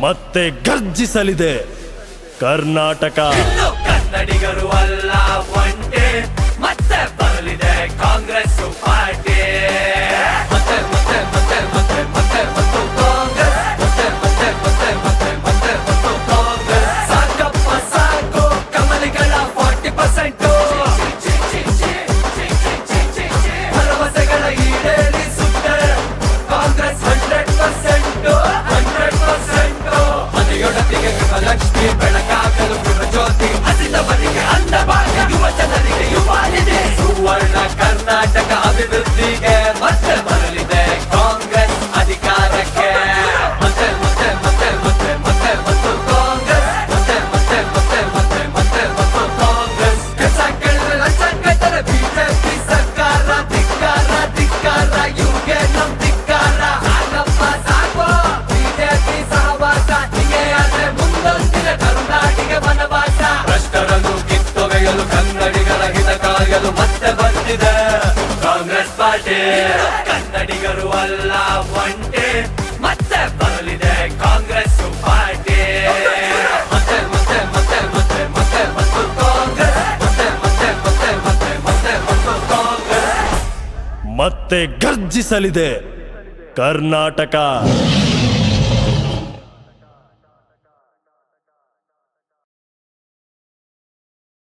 ಮತ್ತೆ ಗರ್ಜಿಸಲಿದೆ ಕರ್ನಾಟಕ. ಕನ್ನಡಿಗರು ಮತ್ತೆ ಬಂದಿದೆ. ಕಾಂಗ್ರೆಸ್ ಪಾರ್ಟಿ, ಕನ್ನಡಿಗರು ಅಲ್ಲ, ಒಂಟೆ. ಮತ್ತೆ ಬರಲಿದೆ ಕಾಂಗ್ರೆಸ್ ಪಾರ್ಟಿ. ಮತ್ತೆ ಮತ್ತೆ ಮತ್ತೆ ಕಾಂಗ್ರೆಸ್. ಮತ್ತೆ ಗರ್ಜಿಸಲಿದೆ ಕರ್ನಾಟಕ.